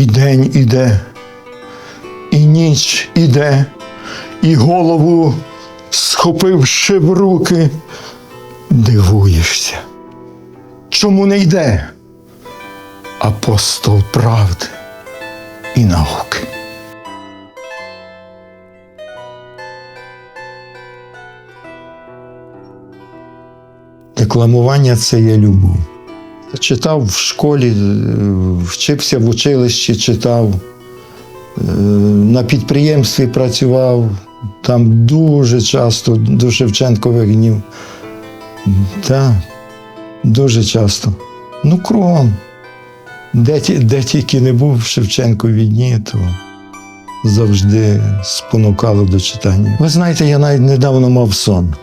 І день іде, і ніч іде, і голову, схопивши в руки, дивуєшся. Чому не йде? Апостол правди і науки. Декламування це є любов. Читав в школі, е, вчився в училищі, читав, е, на підприємстві працював, там дуже часто до Шевченкових днів. Так, дуже часто. Ну, кругом. Де, де тільки не був в Шевченкові дні, то завжди спонукало до читання. Ви знаєте, я навіть недавно мав сон.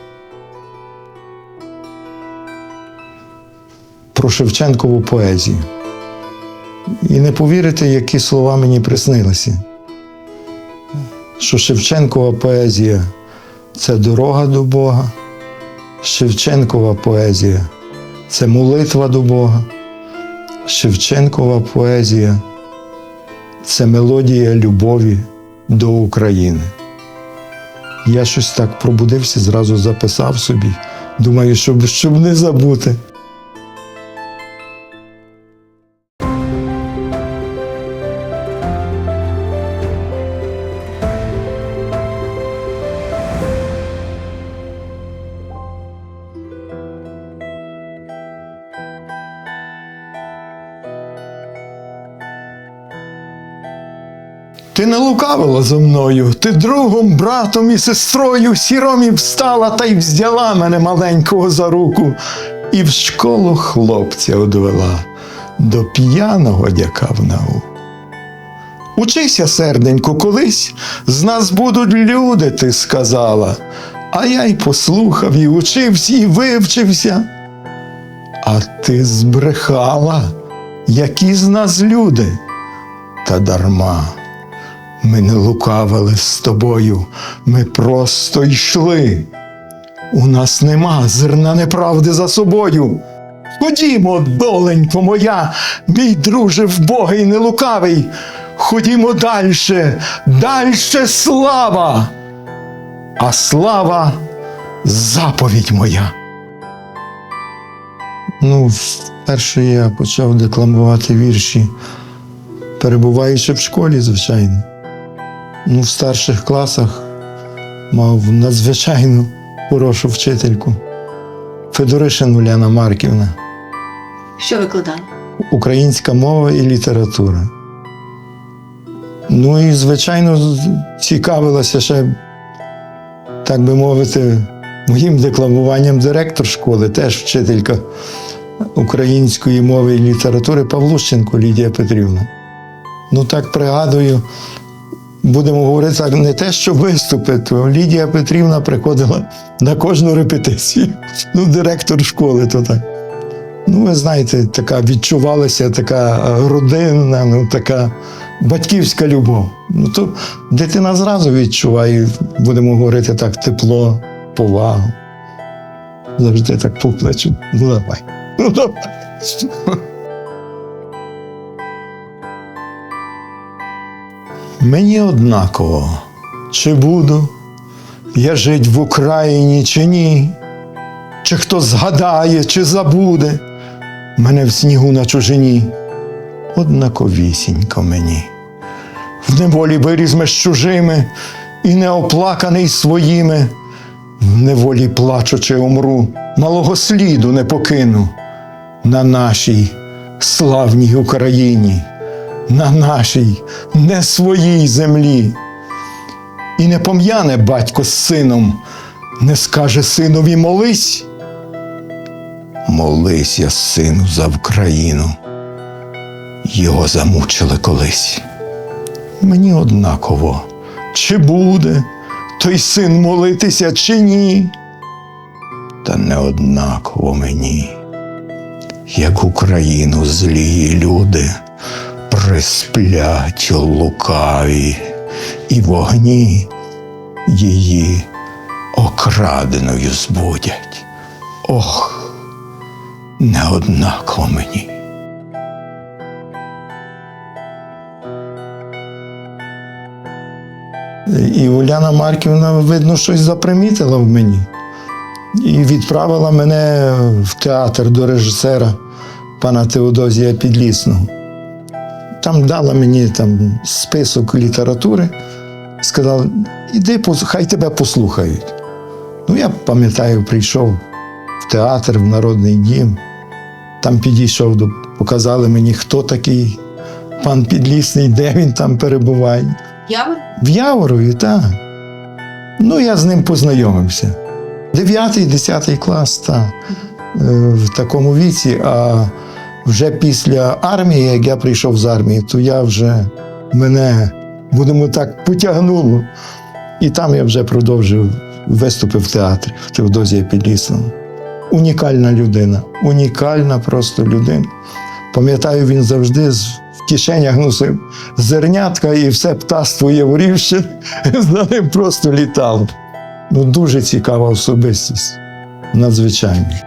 Про Шевченкову поезію. І не повірите, які слова мені приснилися. Що Шевченкова поезія це дорога до Бога, Шевченкова поезія це молитва до Бога, Шевченкова поезія це мелодія любові до України. Я щось так пробудився, зразу записав собі. Думаю, щоб, щоб не забути. Ти не лукавила зо мною, ти другом, братом і сестрою сіромі встала та й взяла мене маленького за руку, і в школу хлопця одвела до п'яного дяка в науку. Учися, серденько, колись з нас будуть люди, ти сказала. А я й послухав, і учився, і вивчився. А ти збрехала, які з нас люди, та дарма. Ми не лукавили з тобою, ми просто йшли. У нас нема зерна неправди за собою. Ходімо, доленько моя, мій друже вбогий нелукавий. Ходімо дальше, дальше слава. А слава заповідь моя. Ну, вперше я почав декламувати вірші, перебуваючи в школі, звичайно. Ну, в старших класах мав надзвичайно хорошу вчительку Федоришин Уляна Марківна, Що викладали? українська мова і література. Ну і, звичайно, цікавилася ще, так би мовити, моїм декламуванням директор школи, теж вчителька української мови і літератури Павлущенко Лідія Петрівна. Ну так пригадую, будемо говорити так, не те, що виступи, то Лідія Петрівна приходила на кожну репетицію. Ну, директор школи, то так. Ну, ви знаєте, така відчувалася така е, родинна, ну така батьківська любов. Ну то дитина зразу відчуває, будемо говорити так, тепло, повагу. Завжди так по плечу. Ну давай. Ну давай. Мені однаково, чи буду я жить в Україні, чи ні, чи хто згадає, чи забуде мене в снігу на чужині. Однаковісінько мені. В неволі вирізме з чужими і неоплаканий своїми, в неволі плачучи умру, малого сліду не покину на нашій славній Україні, на нашій не своїй землі. І не пом'яне батько з сином, не скаже синові молись. Молись я, сину, за Україну. Його замучили колись. Мені однаково, чи буде той син молитися, чи ні. Та не однаково мені, як Україну злії люди Може, сплять лукаві, і вогні її окраденою збудять. Ох, неоднаково мені. І Уляна Марківна, видно, щось запримітила в мені і відправила мене в театр до режисера пана Теодозія Підлісного. Там дала мені там, список літератури, сказала, іди, хай тебе послухають. Ну, я пам'ятаю, прийшов в театр, в Народний дім. Там підійшов, до, показали мені, хто такий пан Підлісний, де він там перебуває. Явор? В Яворові, так. Ну, я з ним познайомився. Дев'ятий, десятий клас, так. В такому віці. А вже після армії, як я прийшов з армії, то я вже мене, будемо так, потягнуло. І там я вже продовжив виступи в театрі в Теодозія Підлісного. Унікальна людина, унікальна просто людина. Пам'ятаю, він завжди в кишенях носив зернятка і все птаство Яворівщини за ним просто літало. Ну, дуже цікава особистість. Надзвичайно.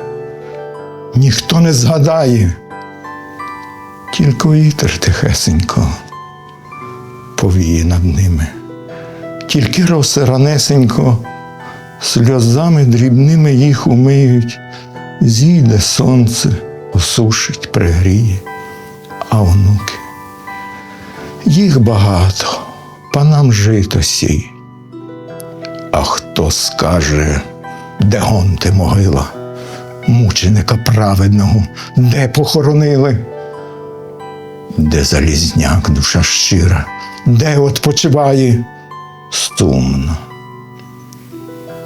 ніхто не згадає, тільки вітер тихесенько повіє над ними, тільки роси ранесенько сльозами дрібними їх умиють, зійде сонце, осушить, пригріє, а онуки. Їх багато, панам жито сій. А хто скаже, де гон ти могила, мученика праведного, де похоронили? Де залізняк, душа щира, де odpoczywає? Сумно,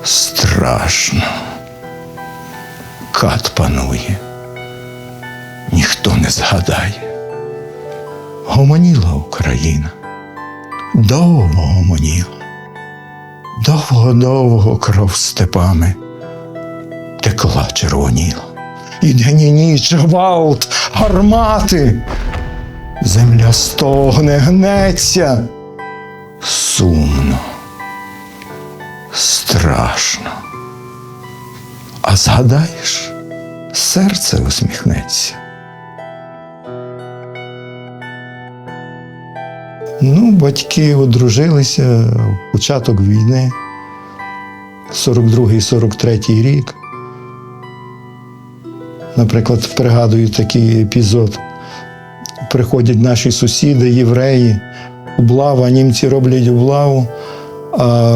страшно. Кат панує, ніхто не згадає. Гомоніла Україна, довго гомоніла, довго-довго кров степами текла червоніла. І день і ніч гвалт, гармати. Земля стогне, гнеться. Сумно, страшно. А згадаєш, серце усміхнеться. Ну, батьки одружилися в початок війни, 42-43 рік. Наприклад, пригадую такий епізод. Приходять наші сусіди, євреї, облава, німці роблять облаву, а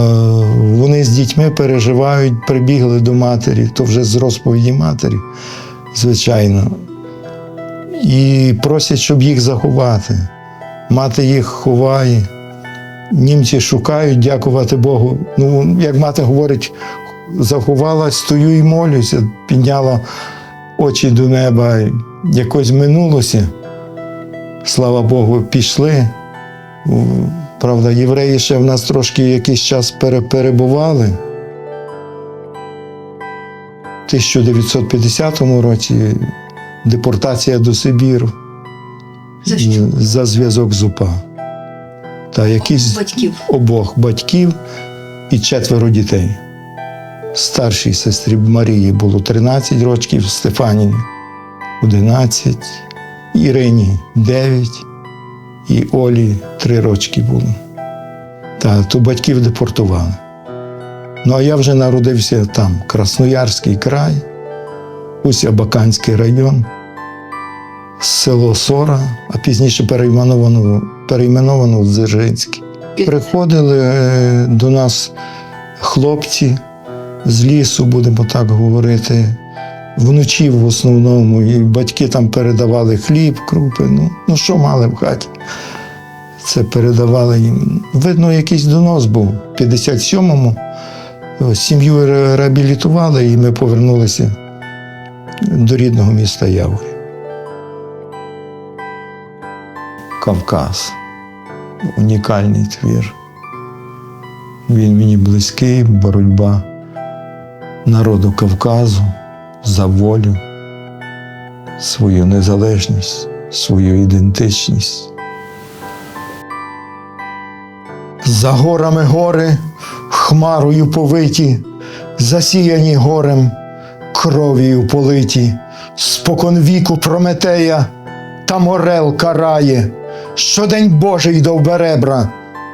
вони з дітьми переживають, прибігли до матері, то вже з розповіді матері, звичайно. І просять, щоб їх заховати. Мати їх ховає. Німці шукають, дякувати Богу. Ну, як мати говорить, заховала, стою і молюся, підняла очі до неба, якось минулося. Слава Богу, пішли. Правда, євреї ще в нас трошки якийсь час перебували. У 1950 році депортація до Сибіру За що? за зв'язок з УПА. Та якісь Батьків. обох батьків і четверо дітей. Старшій сестрі Марії було 13 років, Стефаніні 11, Ірині 9 і Олі 3 рочки було. Та то батьків депортували. Ну а я вже народився там, Красноярський край, Усть-Абаканський район, село Сора, а пізніше перейменовано, перейменовано в Дзержинський. Приходили е, до нас хлопці з лісу, будемо так говорити, вночі в основному, і батьки там передавали хліб, крупи. Ну, ну що мали в хаті? Це передавали їм. Видно, якийсь донос був. В 57-му сім'ю реабілітували, і ми повернулися до рідного міста Яворі. Кавказ. унікальний твір. Він мені близький, боротьба народу Кавказу за волю, свою незалежність, свою ідентичність. За горами гори, хмарою повиті, засіяні горем, кров'ю политі, спокон віку Прометея та морел карає, щодень Божий довберебра,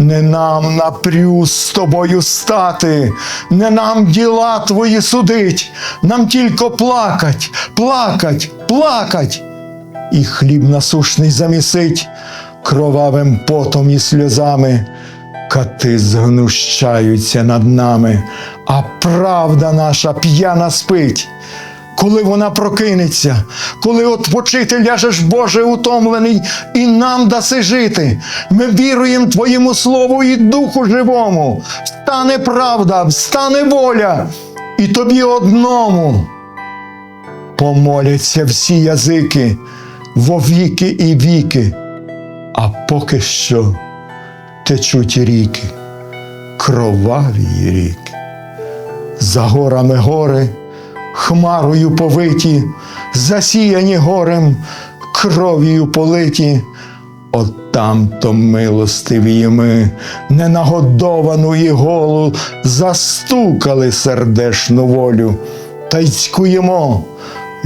Не нам напрю з тобою стати, не нам діла твої судить, нам тільки плакать, плакать, плакать і хліб насушний замісить кровавим потом і сльозами. Кати згнущаються над нами, а правда наша п'яна спить. Коли вона прокинеться, коли отпочити ляжеш, Боже, утомлений, і нам даси жити. Ми віруємо Твоєму слову і духу живому. Встане правда, встане воля, і тобі одному помоляться всі язики вовіки і віки, а поки що течуть ріки, кроваві ріки. За горами гори, хмарою повиті, засіяні горем, кров'ю политі. От там то милостиві ми, ненагодовану і голу, застукали сердешну волю, та й цькуємо.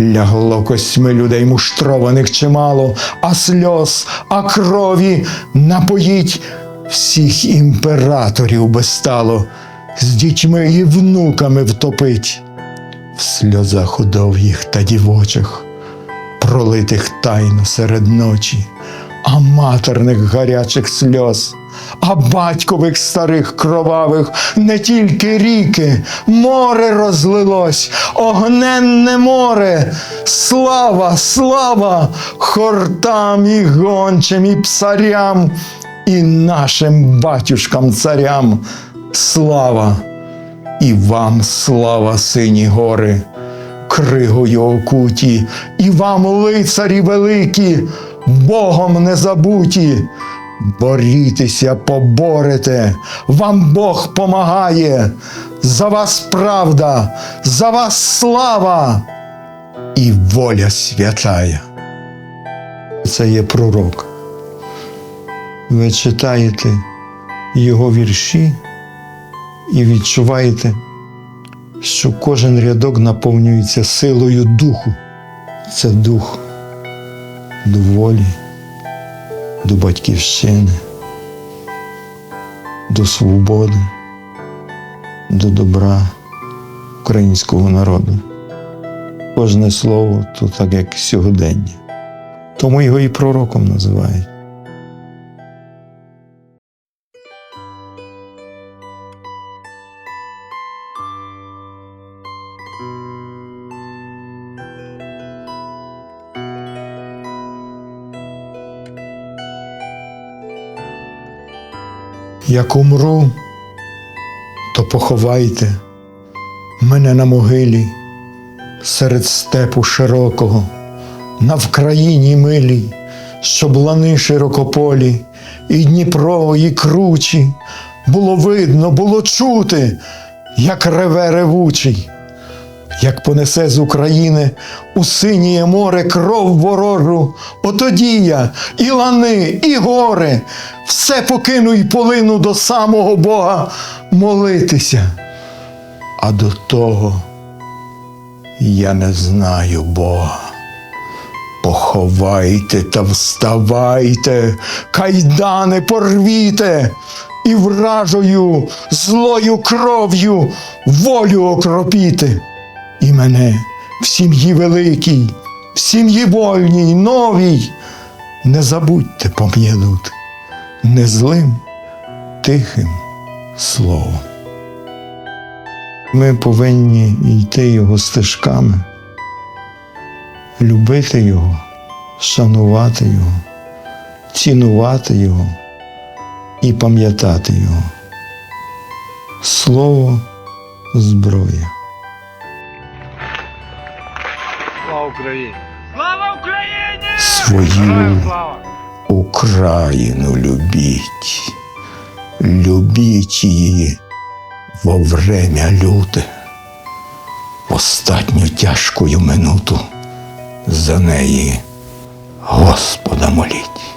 Лягло косьми людей муштрованих чимало, а сльоз, а крові напоїть всіх імператорів би стало, з дітьми і внуками втопить, в сльозах удовгих та дівочих, пролитих тайно серед ночі, а матерних гарячих сльоз. А батькових старих кровавих не тільки ріки, море розлилось, огненне море, слава, слава хортам і гончим, і псарям, і нашим батюшкам царям. Слава, і вам слава, сині гори, кригою окуті, і вам, лицарі великі, Богом не забуті. Борітеся, поборете, вам Бог помагає, за вас правда, за вас слава і воля святая. Це є пророк. Ви читаєте його вірші і відчуваєте, що кожен рядок наповнюється силою духу. Це дух до волі до батьківщини, до свободи, до добра українського народу. Кожне слово то так, як сьогодення. Тому його і пророком називають. Як умру, то поховайте мене на могилі серед степу широкого, на Вкраїні милій, щоб лани широкополі, і Дніпро, і кручі, було видно, було чути, як реве ревучий, як понесе з України у синіє море кров ворожу, отоді я і лани, і гори, все покину й полину до самого Бога молитися. А до того я не знаю Бога. Поховайте та вставайте, кайдани порвіте, і вражою злою кров'ю волю окропіти. І мене в сім'ї великій, в сім'ї вольній, новій, не забудьте пом'янути. не злим, тихим словом. Ми повинні йти його стежками, любити його, шанувати його, цінувати його і пам'ятати його. Слово зброя. Україні! Слава Україні! Свою Україну любіть, любіть її во время люте, в остатню тяжкою минуту за неї Господа моліть.